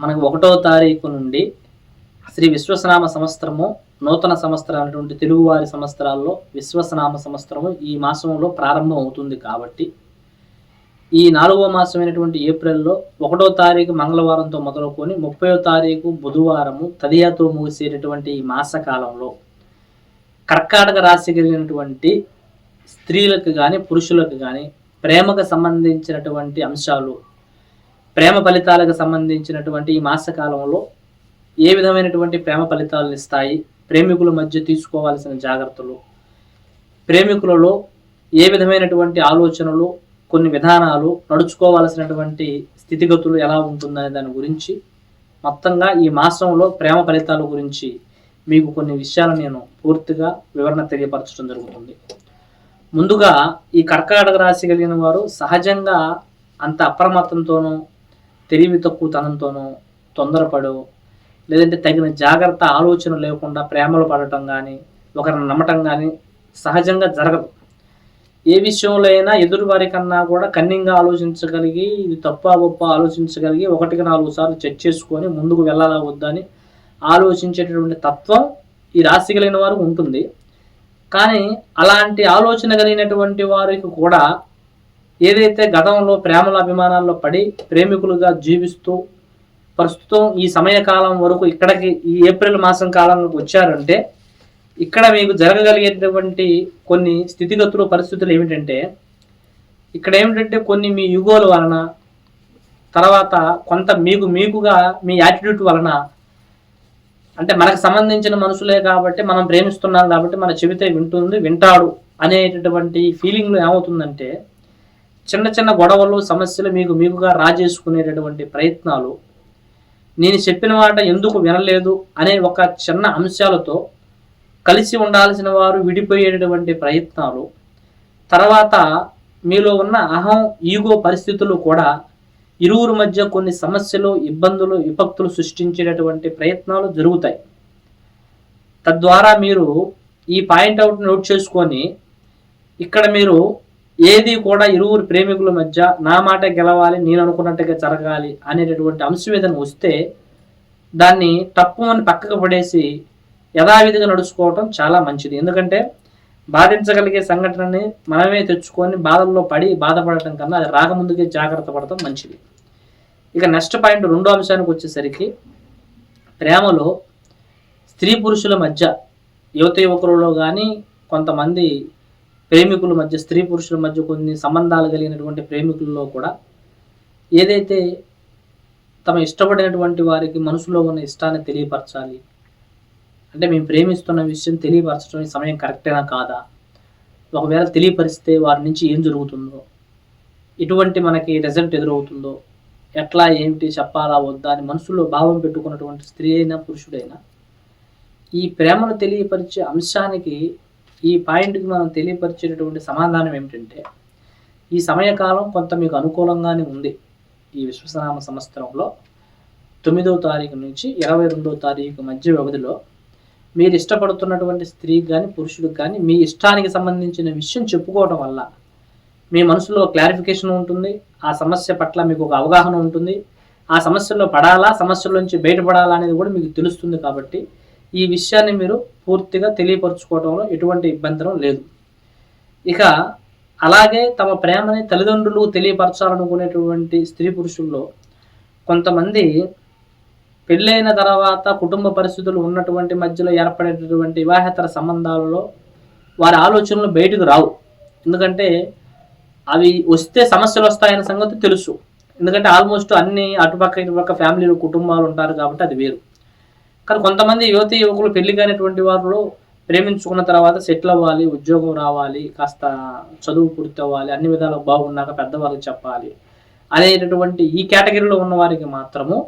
మనకు ఒకటో తారీఖు నుండి శ్రీ విశ్వసనామ సంవత్సరము నూతన సంవత్సరం అనేటువంటి తెలుగువారి సంవత్సరాల్లో విశ్వసనామ సంవత్సరము ఈ మాసంలో ప్రారంభం అవుతుంది కాబట్టి ఈ నాలుగవ మాసమైనటువంటి ఏప్రిల్లో ఒకటో తారీఖు మంగళవారంతో మొదలుకొని ముప్పయో తారీఖు బుధవారము తదియాతో ముగిసేటటువంటి ఈ మాసకాలంలో కర్కాటక రాశి కలిగినటువంటి స్త్రీలకు కానీ పురుషులకు కానీ ప్రేమకు సంబంధించినటువంటి అంశాలు ప్రేమ ఫలితాలకు సంబంధించినటువంటి ఈ మాసకాలంలో ఏ విధమైనటువంటి ప్రేమ ఫలితాలను ఇస్తాయి? ప్రేమికుల మధ్య తీసుకోవాల్సిన జాగ్రత్తలు ప్రేమికులలో ఏ విధమైనటువంటి ఆలోచనలు కొన్ని విధానాలు నడుచుకోవాల్సినటువంటి స్థితిగతులు ఎలా ఉంటుందనే దాని గురించి మొత్తంగా ఈ మాసంలో ప్రేమ ఫలితాల గురించి మీకు కొన్ని విషయాలు నేను పూర్తిగా వివరణ తెలియపరచడం జరుగుతుంది. ముందుగా ఈ కర్కాటక రాశి కలిగిన వారు సహజంగా అంత అప్రమత్తంతోనూ తెలివి తక్కువతనంతోనూ తొందరపడు లేదంటే తగిన జాగ్రత్త ఆలోచన లేకుండా ప్రేమలు పడటం కానీ ఒకరిని నమ్మటం కానీ సహజంగా జరగదు. ఏ విషయంలో అయినా ఎదురు వారి కన్నా కూడా కన్నింగా ఆలోచించగలిగి ఇది తప్ప గొప్ప ఆలోచించగలిగి ఒకటికి నాలుగు సార్లు చెక్ చేసుకొని ముందుకు వెళ్ళాలా వద్దని ఆలోచించేటటువంటి తత్వం ఈ రాశి కలిగిన వారు ఉంటుంది. కానీ అలాంటి ఆలోచన కలిగినటువంటి వారికి కూడా ఏదైతే గతంలో ప్రేమల అభిమానాల్లో పడి ప్రేమికులుగా జీవిస్తూ ప్రస్తుతం ఈ సమయకాలం వరకు ఇక్కడికి ఈ ఏప్రిల్ మాసం కాలంలోకి వచ్చారంటే ఇక్కడ మీకు జరగగలిగేటటువంటి కొన్ని స్థితిగతులు పరిస్థితులు ఏమిటంటే ఇక్కడ ఏమిటంటే కొన్ని మీ యుగోల వలన తర్వాత కొంత మీకు మీకుగా మీ యాటిట్యూడ్ వలన అంటే మనకు సంబంధించిన మనుషులే కాబట్టి మనం ప్రేమిస్తున్నాం కాబట్టి మన చెబితే వింటుంది వింటాడు అనేటటువంటి ఫీలింగ్లో ఏమవుతుందంటే చిన్న చిన్న గొడవలు సమస్యలు మీకు మీకుగా రాజేసుకునేటటువంటి ప్రయత్నాలు నేను చెప్పిన మాట ఎందుకు వినలేదు అనే ఒక చిన్న అంశాలతో కలిసి ఉండాల్సిన వారు విడిపోయేటటువంటి ప్రయత్నాలు తర్వాత మీలో ఉన్న అహం ఈగో పరిస్థితులు కూడా ఇరువురు మధ్య కొన్ని సమస్యలు ఇబ్బందులు విపక్తులు సృష్టించేటటువంటి ప్రయత్నాలు జరుగుతాయి. తద్వారా మీరు ఈ పాయింట్ అవుట్ నోట్ చేసుకొని ఇక్కడ మీరు ఏది కూడా ఇరువురు ప్రేమికుల మధ్య నా మాట గెలవాలి నేను అనుకున్నట్టుగా జరగాలి అనేటటువంటి అంశవేదన వస్తే దాన్ని తప్పు అని పక్కకు పడేసి యథావిధిగా నడుచుకోవటం చాలా మంచిది. ఎందుకంటే బాధించగలిగే సంఘటనని మనమే తెచ్చుకొని బాధల్లో పడి బాధపడటం కన్నా అది రాకముందుకే జాగ్రత్త పడటం మంచిది. ఇక నెక్స్ట్ పాయింట్ రెండో అంశానికి వచ్చేసరికి ప్రేమలో స్త్రీ పురుషుల మధ్య యువత యువకులలో కానీ కొంతమంది ప్రేమికుల మధ్య స్త్రీ పురుషుల మధ్య కొన్ని సంబంధాలు కలిగినటువంటి ప్రేమికుల్లో కూడా ఏదైతే తమ ఇష్టపడినటువంటి వారికి మనసులో ఉన్న ఇష్టాన్ని తెలియపరచాలి అంటే మేము ప్రేమిస్తున్న విషయం తెలియపరచడం ఈ సమయం కరెక్టేనా కాదా? ఒకవేళ తెలియపరిస్తే వారి నుంచి ఏం జరుగుతుందో? ఎటువంటి మనకి రిజల్ట్ ఎదురవుతుందో? ఎట్లా ఏమిటి చెప్పాలా వద్దా అని మనసులో భావం పెట్టుకున్నటువంటి స్త్రీ అయినా పురుషుడైనా ఈ ప్రేమను తెలియపరిచే అంశానికి ఈ పాయింట్కి మనం తెలియపరిచేటటువంటి సమాధానం ఏమిటంటే ఈ సమయకాలం కొంత మీకు అనుకూలంగానే ఉంది. ఈ విశ్వసనామ సంవత్సరంలో తొమ్మిదవ తారీఖు నుంచి ఇరవై రెండవ తారీఖు మధ్య వ్యవధిలో మీరు ఇష్టపడుతున్నటువంటి స్త్రీకి కానీ పురుషుడికి కానీ మీ ఇష్టానికి సంబంధించిన విషయం చెప్పుకోవడం వల్ల మీ మనసులో క్లారిఫికేషన్ ఉంటుంది ఆ సమస్య పట్ల మీకు ఒక అవగాహన ఉంటుంది. ఆ సమస్యలో పడాలా సమస్యల నుంచి బయటపడాలా అనేది కూడా మీకు తెలుస్తుంది కాబట్టి ఈ విషయాన్ని మీరు పూర్తిగా తెలియపరచుకోవడంలో ఎటువంటి ఇబ్బందులు లేదు. ఇక అలాగే తమ ప్రేమని తల్లిదండ్రులు తెలియపరచాలనుకునేటువంటి స్త్రీ పురుషుల్లో కొంతమంది పెళ్ళైన తర్వాత కుటుంబ పరిస్థితులు ఉన్నటువంటి మధ్యలో ఏర్పడేటటువంటి వివాహేతర సంబంధాలలో వారి ఆలోచనలు బయటకు రావు. ఎందుకంటే అవి వస్తే సమస్యలు వస్తాయనే సంగతి తెలుసు. ఎందుకంటే ఆల్మోస్ట్ అన్ని అటుపక్క ఇటుపక్క ఫ్యామిలీలు కుటుంబాలు ఉంటారు కాబట్టి అది వేరు. కానీ కొంతమంది యువతి యువకులు పెళ్ళి కానిటువంటి వారిలో ప్రేమించుకున్న తర్వాత సెటిల్ అవ్వాలి ఉద్యోగం రావాలి కాస్త చదువు పూర్తి అవ్వాలి అన్ని విధాలు బాగున్నాక పెద్దవాళ్ళకి చెప్పాలి అనేటటువంటి ఈ కేటగిరీలో ఉన్న వారికి మాత్రము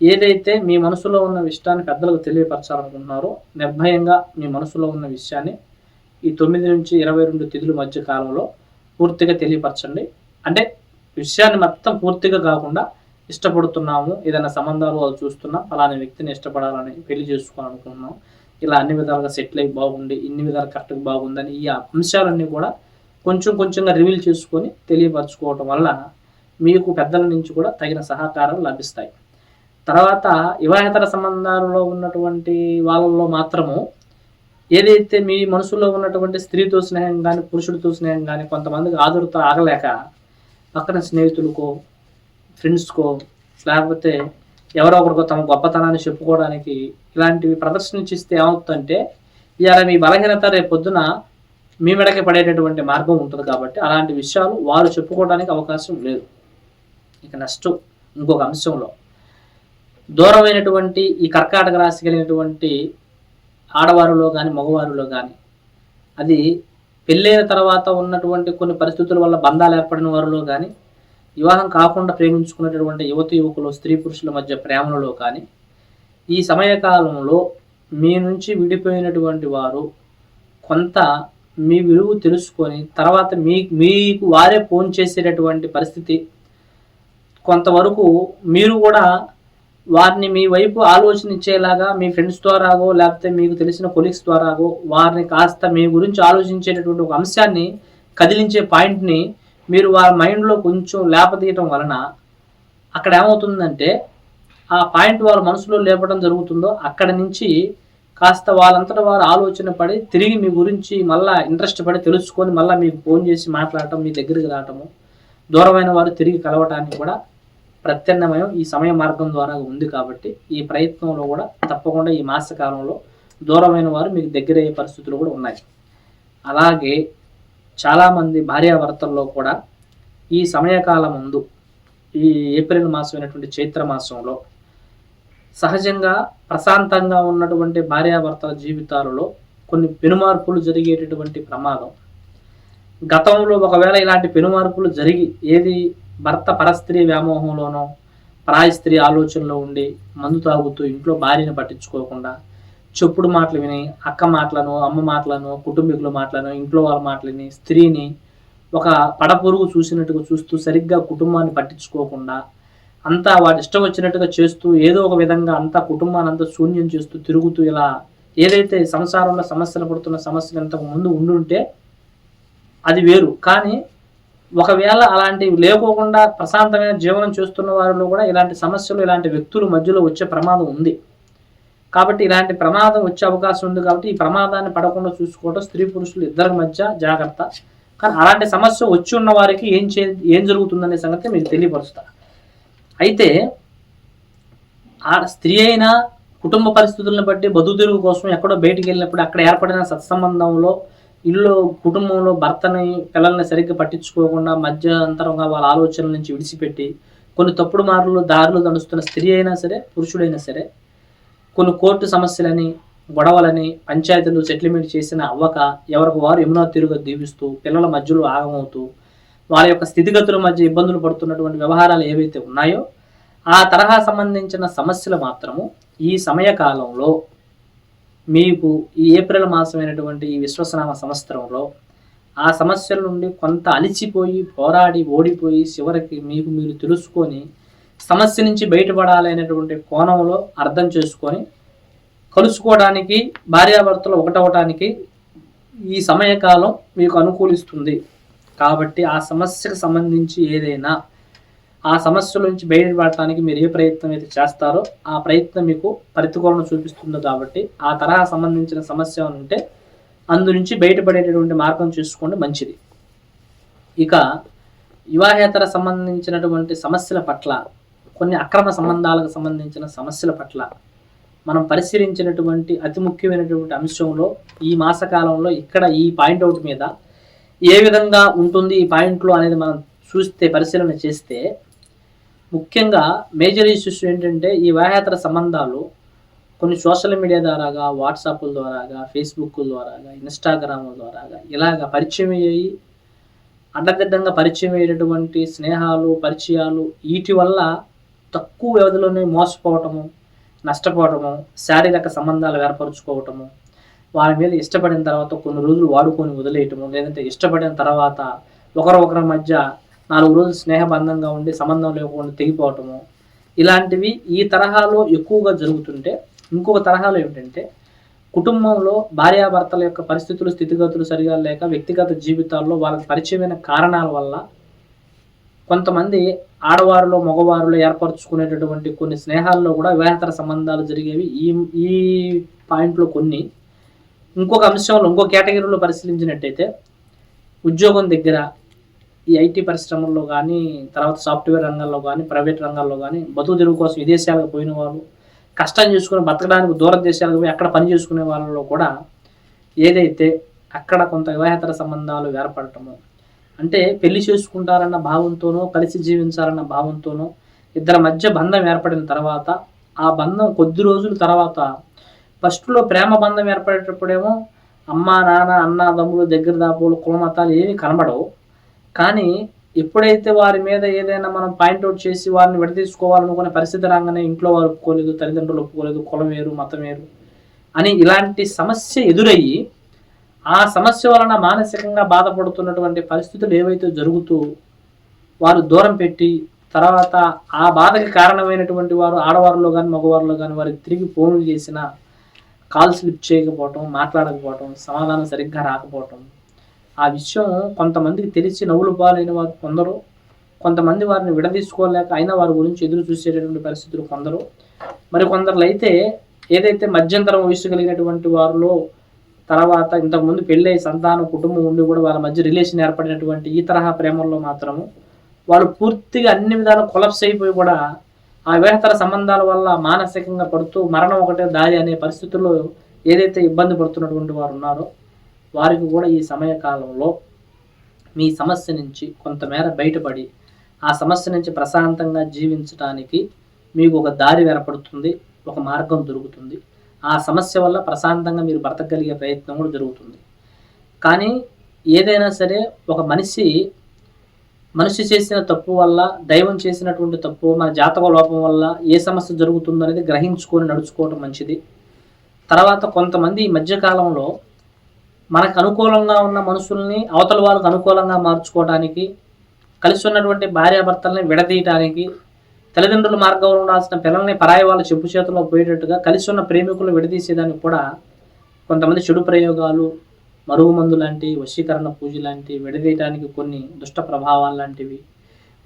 ఏదైతే మీ మనసులో ఉన్న విషయాన్ని పెద్దలకు తెలియపరచాలనుకుంటున్నారో నిర్భయంగా మీ మనసులో ఉన్న విషయాన్ని ఈ తొమ్మిది నుంచి ఇరవై రెండు తిథుల మధ్య కాలంలో పూర్తిగా తెలియపరచండి. అంటే విషయాన్ని మొత్తం పూర్తిగా కాకుండా ఇష్టపడుతున్నాము ఏదైనా సంబంధాలు వాళ్ళు చూస్తున్నాం అలానే వ్యక్తిని ఇష్టపడాలని పెళ్ళి చేసుకోవాలనుకుంటున్నాం. ఇలా అన్ని విధాలుగా సెటిల్ అయ్యి బాగుండి ఇన్ని విధాలు కరెక్ట్గా బాగుందని ఈ అంశాలన్నీ కూడా కొంచెం కొంచెంగా రివీల్ చేసుకొని తెలియపరచుకోవటం వల్ల మీకు పెద్దల నుంచి కూడా తగిన సహకారాలు లభిస్తాయి. తర్వాత వివాహేతర సంబంధాలలో ఉన్నటువంటి వాళ్ళలో మాత్రము ఏదైతే మీ మనసులో ఉన్నటువంటి స్త్రీతో స్నేహం కానీ పురుషుడితో స్నేహం కానీ కొంతమందికి ఆదురుతో ఆగలేక పక్కన స్నేహితులకో ఫ్రెండ్స్కో లేకపోతే ఎవరో ఒకరికో తమ గొప్పతనాన్ని చెప్పుకోవడానికి ఇలాంటివి ప్రదర్శించిస్తే ఏమవుతుందంటే ఇవాళ మీ బలహీనత రేపు పొద్దున మీ మెడకి పడేటటువంటి మార్గం ఉంటుంది కాబట్టి అలాంటి విషయాలు వారు చెప్పుకోవడానికి అవకాశం లేదు. ఇక నెక్స్ట్ ఇంకొక అంశంలో. దూరమైనటువంటి ఈ కర్కాటక రాశి కలిగినటువంటి ఆడవారిలో కానీ మగవారిలో కానీ అది పెళ్ళైన తర్వాత ఉన్నటువంటి కొన్ని పరిస్థితుల వల్ల బంధాలు ఏర్పడిన వారిలో కానీ వివాహం కాకుండా ప్రేమించుకున్నటువంటి యువతి యువకులు స్త్రీ పురుషుల మధ్య ప్రేమలలో కానీ ఈ సమయకాలంలో మీ నుంచి విడిపోయినటువంటి వారు కొంత మీ విలువ తెలుసుకొని తర్వాత మీ మీకు వారే ఫోన్ చేసేటటువంటి పరిస్థితి కొంతవరకు మీరు కూడా వారిని మీ వైపు ఆలోచించేలాగా మీ ఫ్రెండ్స్ ద్వారాగో లేకపోతే మీకు తెలిసిన కొలీగ్స్ ద్వారాగో వారిని కాస్త మీ గురించి ఆలోచించేటటువంటి ఒక అంశాన్ని కదిలించే పాయింట్ని మీరు వారి మైండ్లో కొంచెం లేపదీయటం వలన అక్కడ ఏమవుతుందంటే ఆ పాయింట్ వాళ్ళ మనసులో లేపడం జరుగుతుందో అక్కడ నుంచి కాస్త వాళ్ళంతటా వారు ఆలోచన పడి తిరిగి మీ గురించి మళ్ళా ఇంట్రెస్ట్ పడి తెలుసుకొని మళ్ళీ మీకు ఫోన్ చేసి మాట్లాడటం మీ దగ్గరికి రావటము దూరమైన వారు తిరిగి కలవటానికి కూడా ప్రత్యామ్నాయం ఈ సమయ మార్గం ద్వారా ఉంది కాబట్టి ఈ ప్రయత్నంలో కూడా తప్పకుండా ఈ మాస కాలంలో దూరమైన వారు మీకు దగ్గర అయ్యే పరిస్థితులు కూడా ఉన్నాయి. అలాగే చాలామంది భార్యాభర్తల్లో కూడా ఈ సమయకాలం ముందు ఈ ఏప్రిల్ మాసం అయినటువంటి చైత్ర మాసంలో సహజంగా ప్రశాంతంగా ఉన్నటువంటి భార్యాభర్తల జీవితాలలో కొన్ని పెనుమార్పులు జరిగేటటువంటి ప్రమాదం. గతంలో ఒకవేళ ఇలాంటి పెనుమార్పులు జరిగి ఏది భర్త పరస్త్రీ వ్యామోహంలోనో పరాయి స్త్రీ ఆలోచనలో ఉండి మందు తాగుతూ ఇంట్లో భార్యను పట్టించుకోకుండా చెప్పుడు మాటలు విని అక్క మాటలను అమ్మ మాటలను కుటుంబీకుల మాటలను ఇంట్లో వాళ్ళ మాటలని స్త్రీని ఒక పడపురుగు చూసినట్టుగా చూస్తూ సరిగ్గా కుటుంబాన్ని పట్టించుకోకుండా అంతా వాటి ఇష్టం వచ్చినట్టుగా చేస్తూ ఏదో ఒక విధంగా అంతా కుటుంబాన్ని అంతా శూన్యం చేస్తూ తిరుగుతూ ఇలా ఏదైతే సంసారంలో సమస్యలు పడుతున్న సమస్యలు ఇంతకు ముందు ఉండుంటే అది వేరు. కానీ ఒకవేళ అలాంటివి లేకోకుండా ప్రశాంతమైన జీవనం చేస్తున్న వారిలో కూడా ఇలాంటి సమస్యలు ఇలాంటి వ్యక్తులు మధ్యలో వచ్చే ప్రమాదం ఉంది. కాబట్టి ఇలాంటి ప్రమాదం వచ్చే అవకాశం ఉంది కాబట్టి ఈ ప్రమాదాన్ని పడకుండా చూసుకోవడం స్త్రీ పురుషులు ఇద్దరి మధ్య జాగ్రత్త. కానీ అలాంటి సమస్య వచ్చి ఉన్న వారికి ఏం చే ఏం జరుగుతుందనే సంగతి మీకు తెలియపరుస్తా. అయితే ఆ స్త్రీ అయినా కుటుంబ పరిస్థితులను బట్టి బతుకుతెరుగు కోసం ఎక్కడో బయటికి వెళ్ళినప్పుడు అక్కడ ఏర్పడిన సత్సంబంధంలో ఇల్లు కుటుంబంలో భర్తని పిల్లల్ని సరిగ్గా పట్టించుకోకుండా మధ్యంతరంగా వాళ్ళ ఆలోచనల నుంచి విడిచిపెట్టి కొన్ని తప్పుడు మార్లు దారులు దండుస్తున్న స్త్రీ అయినా సరే పురుషుడైనా సరే కొన్ని కోర్టు సమస్యలని గొడవలని పంచాయతీలు సెటిల్మెంట్ చేసిన అవ్వక ఎవరికి వారు యమునా తిరుగు దీవిస్తూ పిల్లల మధ్యలో ఆగమవుతూ వాళ్ళ యొక్క స్థితిగతుల మధ్య ఇబ్బందులు పడుతున్నటువంటి వ్యవహారాలు ఏవైతే ఉన్నాయో ఆ తరహా సంబంధించిన సమస్యలు మాత్రము ఈ సమయకాలంలో మీకు ఈ ఏప్రిల్ మాసమైనటువంటి ఈ విశ్వసనామ సంవత్సరంలో ఆ సమస్యల నుండి కొంత అలిచిపోయి పోరాడి ఓడిపోయి చివరికి మీకు మీరు తెలుసుకొని సమస్య నుంచి బయటపడాలి అనేటువంటి కోణంలో అర్థం చేసుకొని కలుసుకోవడానికి భార్యాభర్తలు ఒకటవటానికి ఈ సమయకాలం మీకు అనుకూలిస్తుంది. కాబట్టి ఆ సమస్యకు సంబంధించి ఏదైనా ఆ సమస్యల నుంచి బయటపడటానికి మీరు ఏ ప్రయత్నం అయితే చేస్తారో ఆ ప్రయత్నం మీకు ప్రతికూలన చూపిస్తుంది కాబట్టి ఆ తరహా సంబంధించిన సమస్య ఉంటే అందు నుంచి బయటపడేటటువంటి మార్గం చూసుకోండి మంచిది. ఇక వివాహేతర సంబంధించినటువంటి సమస్యల పట్ల కొన్ని అక్రమ సంబంధాలకు సంబంధించిన సమస్యల పట్ల మనం పరిశీలించినటువంటి అతి ముఖ్యమైనటువంటి అంశంలో ఈ మాసకాలంలో ఇక్కడ ఈ పాయింట్ అవుట్ మీద ఏ విధంగా ఉంటుంది ఈ పాయింట్లో అనేది మనం చూస్తే పరిశీలన చేస్తే ముఖ్యంగా మేజర్ ఇష్యూస్ ఏంటంటే ఈ వివాహేతర సంబంధాలు కొన్ని సోషల్ మీడియా ద్వారాగా వాట్సాప్ల ద్వారాగా ఫేస్బుక్ ద్వారాగా ఇన్స్టాగ్రామ్ ద్వారాగా ఇలాగ పరిచయం అయ్యి అడ్డదిడ్డంగా పరిచయం అయ్యేటటువంటి స్నేహాలు పరిచయాలు వీటి వల్ల తక్కువ వ్యవధిలోనే మోసపోవటము నష్టపోవటము శారీరక సంబంధాలు ఏర్పరచుకోవటము వారి మీద ఇష్టపడిన తర్వాత కొన్ని రోజులు వాడుకొని వదిలేయటము లేదంటే ఇష్టపడిన తర్వాత ఒకరొకరి ఒకరి మధ్య నాలుగు రోజులు స్నేహబంధంగా ఉండి సంబంధం లేకుండా తెగిపోవటము. ఇలాంటివి ఈ తరహాలో ఎక్కువగా జరుగుతుంటే ఇంకొక తరహాలో ఏమిటంటే కుటుంబంలో భార్యాభర్తల యొక్క పరిస్థితులు స్థితిగతులు సరిగా లేక వ్యక్తిగత జీవితాల్లో వాళ్ళకి పరిచయమైన కారణాల వల్ల కొంతమంది ఆడవారిలో మగవారిలో ఏర్పరచుకునేటటువంటి కొన్ని స్నేహాల్లో కూడా వివాహేతర సంబంధాలు జరిగేవి ఈ ఈ పాయింట్లో కొన్ని. ఇంకొక అంశంలో ఇంకో కేటగిరీలో పరిశీలించినట్టయితే ఉద్యోగం దగ్గర ఈ ఐటీ పరిశ్రమల్లో కానీ తర్వాత సాఫ్ట్వేర్ రంగంలో కానీ ప్రైవేట్ రంగాల్లో కానీ బతుకు తెరువు కోసం విదేశాలకు పోయిన వాళ్ళు కష్టం చేసుకుని బతకడానికి దూర దేశాలకు పోయి అక్కడ పని చేసుకునే వాళ్ళలో కూడా ఏదైతే అక్కడ కొంత వివాహేతర సంబంధాలు ఏర్పడటము అంటే పెళ్ళి చేసుకుంటారన్న భావంతోనో కలిసి జీవించాలన్న భావంతోనో ఇద్దరి మధ్య బంధం ఏర్పడిన తర్వాత ఆ బంధం కొద్ది రోజుల తర్వాత ఫస్ట్లో ప్రేమ బంధం ఏర్పడేటప్పుడేమో అమ్మ నాన్న అన్న తమ్ముడు దగ్గర దాపులు కులమతాలు ఏమీ కనబడవు. కానీ ఎప్పుడైతే వారి మీద ఏదైనా మనం పాయింట్అవుట్ చేసి వారిని విడదీసుకోవాలనుకునే పరిస్థితి రాగానే ఇంట్లో వారు ఒప్పుకోలేదు తల్లిదండ్రులు ఒప్పుకోలేదు కులం వేరు మతం వేరు అని ఇలాంటి సమస్య ఎదురయ్యి ఆ సమస్య వలన మానసికంగా బాధపడుతున్నటువంటి పరిస్థితులు ఏవైతే జరుగుతూ వారు దూరం పెట్టి తర్వాత ఆ బాధకి కారణమైనటువంటి వారు ఆడవారిలో కానీ మగవారిలో కానీ వారికి తిరిగి ఫోన్లు చేసిన కాల్ స్లిప్ చేయకపోవటం మాట్లాడకపోవటం సమాధానం సరిగ్గా రాకపోవటం. ఆ విషయం కొంతమందికి తెలిసి నవ్వులు పాలైన వారు కొందరు కొంతమంది వారిని విడదీసుకోలేక అయినా వారి గురించి ఎదురు చూసేటటువంటి పరిస్థితులు కొందరు. మరి కొందరు అయితే ఏదైతే మధ్యంతరం వయసు కలిగినటువంటి వారిలో తర్వాత ఇంతకుముందు పెళ్ళై సంతానం కుటుంబం ఉండి కూడా వాళ్ళ మధ్య రిలేషన్ ఏర్పడినటువంటి ఈ తరహా ప్రేమల్లో మాత్రము వాళ్ళు పూర్తిగా అన్ని విధాలు కొలప్స్ అయిపోయి కూడా ఆ వివాహేతర సంబంధాల వల్ల మానసికంగా పడుతూ మరణం ఒకటే దారి అనే పరిస్థితుల్లో ఏదైతే ఇబ్బంది పడుతున్నటువంటి వారు ఉన్నారో వారికి కూడా ఈ సమయకాలంలో మీ సమస్య నుంచి కొంతమేర బయటపడి ఆ సమస్య నుంచి ప్రశాంతంగా జీవించడానికి మీకు ఒక దారి ఏర్పడుతుంది ఒక మార్గం దొరుకుతుంది. ఆ సమస్య వల్ల ప్రశాంతంగా మీరు బ్రతకగలిగే ప్రయత్నం కూడా జరుగుతుంది. కానీ ఏదైనా సరే ఒక మనిషి మనిషి చేసిన తప్పు వల్ల దైవం చేసినటువంటి తప్పు మన జాతక లోపం వల్ల ఏ సమస్య జరుగుతుందో అనేది గ్రహించుకొని నడుచుకోవడం మంచిది. తర్వాత కొంతమంది ఈ మధ్యకాలంలో మనకు అనుకూలంగా ఉన్న మనుషుల్ని అవతల వాళ్ళకు అనుకూలంగా మార్చుకోవడానికి కలిసి ఉన్నటువంటి భార్యాభర్తల్ని విడదీయటానికి తల్లిదండ్రుల మార్గంలో ఉండాల్సిన పిల్లల్ని పరాయి వాళ్ళ చెప్పు చేతిలో పోయేటట్టుగా కలిసి ఉన్న ప్రేమికులు విడదీసేదానికి కూడా కొంతమంది చెడు ప్రయోగాలు మరుగుమందు లాంటి వశీకరణ పూజ లాంటి విడదీయటానికి కొన్ని దుష్ట ప్రభావాలు లాంటివి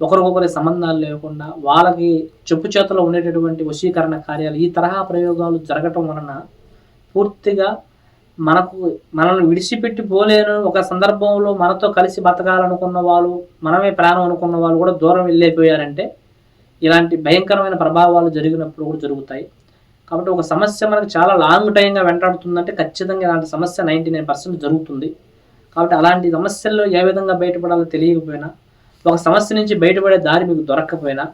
ఒకరికొకరి సంబంధాలు లేకుండా వాళ్ళకి చెప్పు చేతిలో ఉండేటటువంటి వశీకరణ కార్యాలు ఈ తరహా ప్రయోగాలు జరగటం వలన పూర్తిగా మనకు మనల్ని విడిచిపెట్టి పోలేను ఒక సందర్భంలో మనతో కలిసి బతకాలనుకున్న వాళ్ళు మనమే ప్రాణం అనుకున్న వాళ్ళు కూడా దూరం వెళ్ళైపోయారంటే ఇలాంటి భయంకరమైన ప్రభావాలు జరిగినప్పుడు కూడా జరుగుతాయి. కాబట్టి ఒక సమస్య మనకు చాలా లాంగ్ టైంగా వెంటాడుతుందంటే ఖచ్చితంగా ఇలాంటి సమస్య నైంటీ నైన్ పర్సెంట్ జరుగుతుంది. కాబట్టి అలాంటి సమస్యల్లో ఏ విధంగా బయటపడాలో తెలియకపోయినా ఒక సమస్య నుంచి బయటపడే దారి మీకు దొరకకపోయినా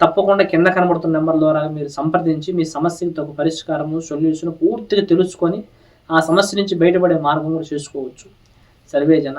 తప్పకుండా కింద కనబడుతున్న నెంబర్ ద్వారా మీరు సంప్రదించి మీ సమస్యకి తగు పరిష్కారము సొల్యూషన్ పూర్తిగా తెలుసుకొని ఆ సమస్య నుంచి బయటపడే మార్గం కూడా చేసుకోవచ్చు. సర్వే జన